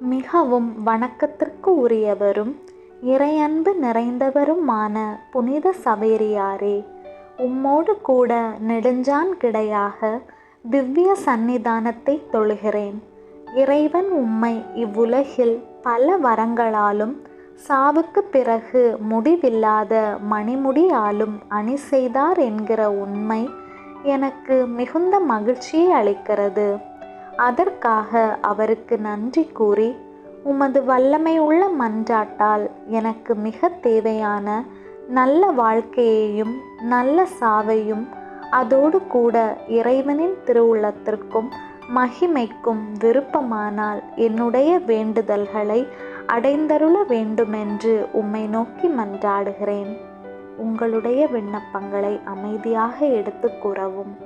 மிகவும் வணக்கத்திற்கு உரியவரும் இறையன்பு நிறைந்தவருமான புனித சவேரியாரே உம்மோடு கூட நெடுஞ்சான் கிடையாக திவ்ய சந்நிதானத்தை தொழுகிறேன். இறைவன் உம்மை இவ்வுலகில் பல வரங்களாலும் சாவுக்கு பிறகு முடிவில்லாத மணிமுடியாலும் அணி செய்தார் என்கிற உண்மை எனக்கு மிகுந்த மகிழ்ச்சியை அளிக்கிறது. அதற்காக அவருக்கு நன்றி கூறி உமது வல்லமை உள்ள மன்றாட்டால் எனக்கு மிக தேவையான நல்ல வாழ்க்கையையும் நல்ல சாவையும் அதோடு கூட இறைவனின் திருவுள்ளத்திற்கும் மகிமைக்கும் விருப்பமானால் என்னுடைய வேண்டுதல்களை அடைந்தருள வேண்டுமென்று உம்மை நோக்கி மன்றாடுகிறேன். உங்களுடைய விண்ணப்பங்களை அமைதியாக எடுத்து கூறவும்.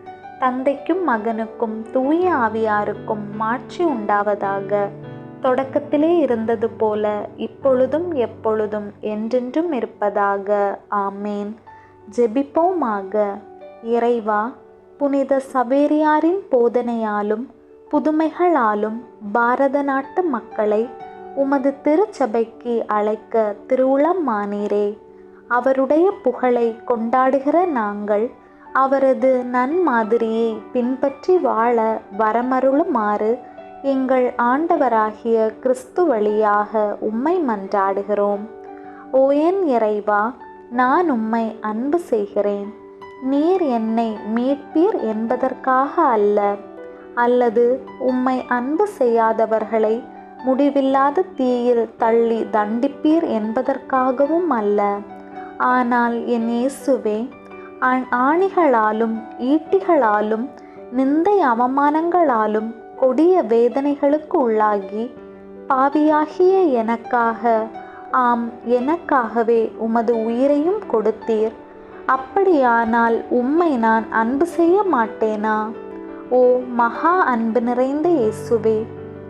தந்தைக்கும் மகனுக்கும் தூய ஆவியாருக்கும் மாட்சி உண்டாவதாக. தொடக்கத்திலே இருந்தது போல இப்பொழுதும் எப்பொழுதும் என்றென்றும் இருப்பதாக. ஆமேன். ஜெபிப்போமாக. இறைவா புனித சவேரியாரின் போதனையாலும் புதுமைகளாலும் பாரத நாட்டு மக்களை உமது திருச்சபைக்கு அழைக்க திருவுளம் மானீரே. அவருடைய புகழை கொண்டாடுகிற நாங்கள் அவரது நன்மாதிரியை பின்பற்றி வாழ வரமருளுமாறு எங்கள் ஆண்டவராகிய கிறிஸ்து வழியாக உம்மை மன்றாடுகிறோம். ஓ என் இறைவா நான் உம்மை அன்பு செய்கிறேன். நீர் என்னை மீட்பீர் என்பதற்காக அல்ல. அல்லது உம்மை அன்பு செய்யாதவர்களை முடிவில்லாத தீயில் தள்ளி தண்டிப்பீர் என்பதற்காகவும் அல்ல. ஆனால் என் இயேசுவே ஆணிகளாலும் ஈட்டிகளாலும் நிந்தை அவமானங்களாலும் கொடிய வேதனைகளுக்கு உள்ளாகி பாவியாகிய எனக்காக ஆம் எனக்காகவே உமது உயிரையும் கொடுத்தீர். அப்படியானால் உம்மை நான் அன்பு செய்ய மாட்டேனா? ஓ மகா அன்பு நிறைந்த இயேசுவே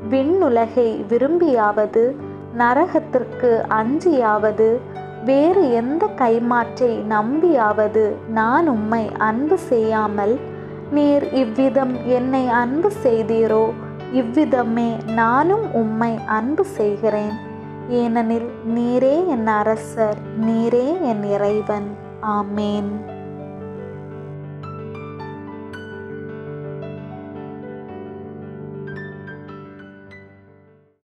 விண்ணுலகை விரும்பியாவது நரகத்திற்கு அஞ்சியாவது வேறு எந்த கைமாற்றை நம்பியாவது நான் உம்மை அன்பு செய்யாமல் நீர் இவ்விதம் என்னை அன்பு செய்தீரோ இவ்விதமே நானும் உம்மை அன்பு செய்கிறேன். ஏனெனில் நீரே என் அரசர் நீரே என் இறைவன். ஆமேன்.